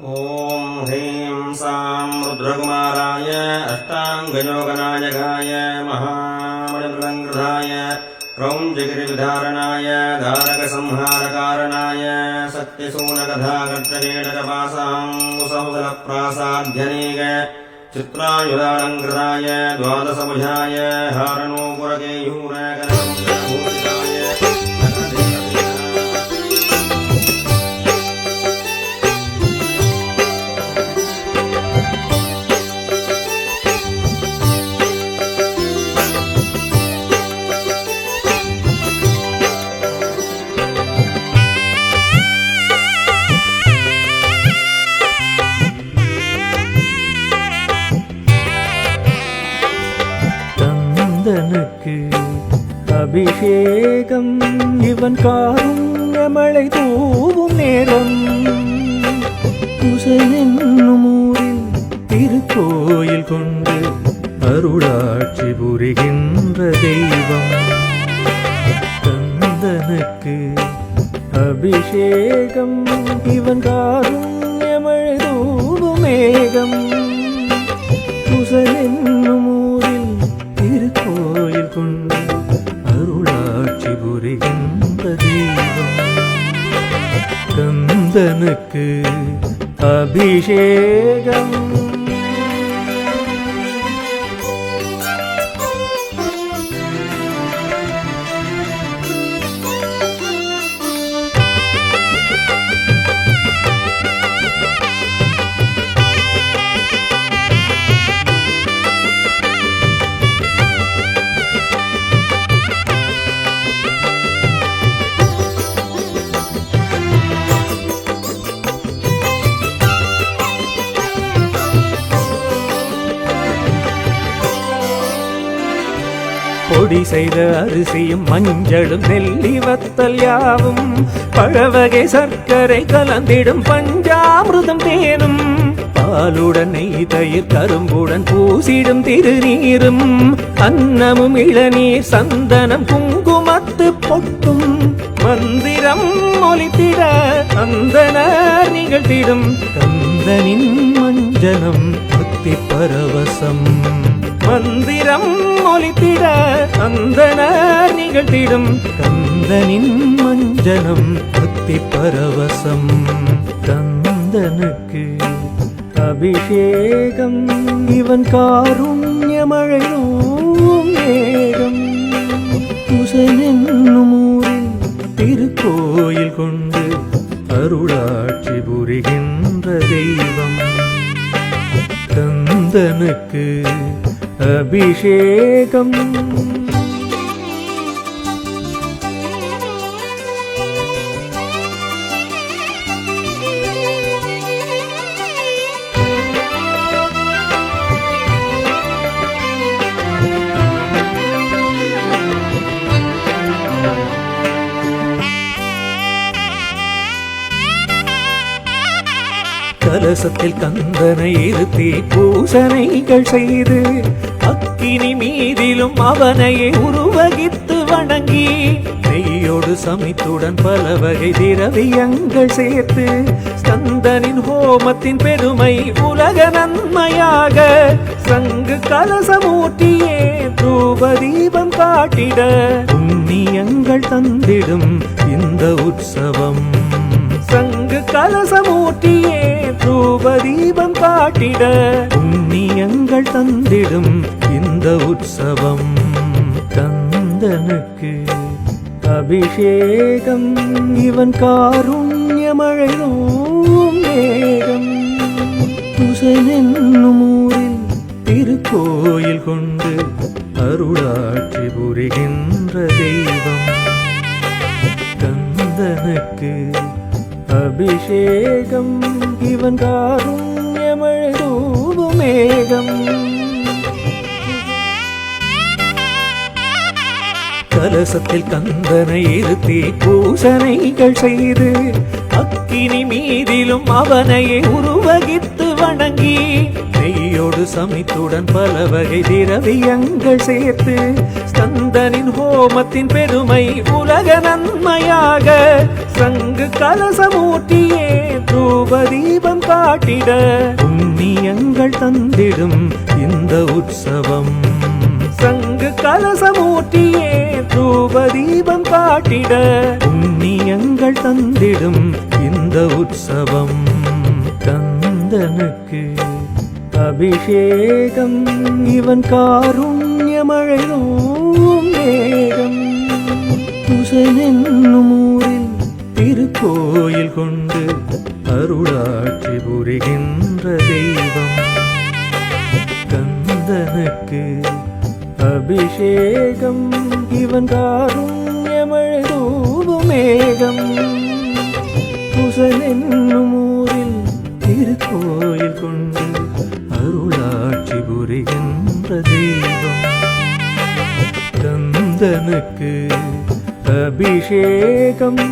ॐ ह्रीं सां रुद्रकुमाराय अष्टाङ्गयोगनायकाय महामणिमृदङ्कृताय क्रौञ्जगिरिविधारणाय धारकसंहारकारणाय सत्यसूनकथाकृत्यकेटकपासाङ्गुसौदलप्रासाध्यनेक चित्रायुधालङ्कृताय द्वादशभुजाय हारणोपुरकेयूरकनकभूषिताय வேகம் இவன் காரும் காருண்யமழை தூவும் நேரம். குசன் என்னும் ஊரில் திருக்கோயில் கொண்டு அருளாட்சி புரிகின்ற தெய்வம். கந்தனுக்கு அபிஷேகம் இவன் காரும் காருண்யமழை தூவும் மேகம். கந்தனுக்கு அபிஷேகம். பொடி செய்த அரிசியும் மஞ்சளும் நெல்லி வத்தல் யாவும். பழவகை சர்க்கரை கலந்திடும் பஞ்சாமிருதம் தேனும். பாலுடன் நெய் தயிர் கரும்புடன் பூசிடும் திருநீரும். அன்னமும் இளநீர் சந்தனம் குங்குமத்து பொட்டும். மந்திரம் ஒலித்திட அந்தனர் நிகழ்த்திடும். கந்தனின் மஞ்சனம் பக்தி பரவசம். மந்திரம் ஒலித்திட அந்தனர் நிகழ்த்திடும். கந்தனின் மஞ்சனம் பக்தி பரவசம். கந்தனுக்கு அபிஷேகம். இவன் காருண்யமழையும் மேகம். குசன் ஊரில் திருக்கோயில் கொண்டு அருளாட்சி புரிகின்ற தெய்வம். கந்தனுக்கு அபிஷேகம். கலசத்தில் கந்தனை இருத்தி பூசனைகள் செய்து அக்கினி மீதிலும் அவனையே உருவகித்து வணங்கி நெய்யோடு சமைத்துடன் பல வகை திரவியங்கள் சேர்த்து ஸ்கந்தனின் ஹோமத்தின் பெருமை உலக நன்மையாக சங்கு கலசமூட்டியே தூப தீபம் காட்டிட புண்ணியங்கள் தந்திடும் இந்த உற்சவம். சங்கு கலசமூட்டியே தூப தீபம் காட்டிட புண்ணியங்கள் தந்திடும் இந்த உற்சவம் கந்தனுக்கு அபிஷேகம் இவன் காருண்யமழையும் மேகம். குசன் ஊரில் திருக்கோயில் கொண்டு அருளாட்சி புரிகின்ற தெய்வம். கந்தனுக்கு அபிஷேகம் இவன் காருண்யமழூபு மேகம் கலசத்தில் கந்தனை இருத்தி பூசனைகள் செய்து அக்கினி மீதிலும் அவனையே உருவகித்து வணங்கி நெய்யோடு சமைத்துடன் பல வகை திரவியங்கள் சேர்த்து ஸ்கந்தனின் ஹோமத்தின் பெருமை உலக கலசமூட்டியே தூப தீபம் காட்டிட புண்ணியங்கள் தந்திடும் இந்த உற்சவம். சங்கு கலசமூட்டியே தூப தீபம் காட்டிட புண்ணியங்கள் தந்திடும் இந்த உற்சவம். கந்தனுக்கு அபிஷேகம் இவன் காருண்யமழையும் மேகம் குசனென்னும் கோயில் கொண்டு அருளாட்சி புரிகின்ற தெய்வம். கந்தனுக்கு அபிஷேகம் இவன் காருண்யமழை தூபமேகம் புசனென்னும் ஊரில் திருக்கோயில் கொண்டு அருளாட்சி புரிகின்ற தெய்வம். கந்தனுக்கு அபிஷேகம்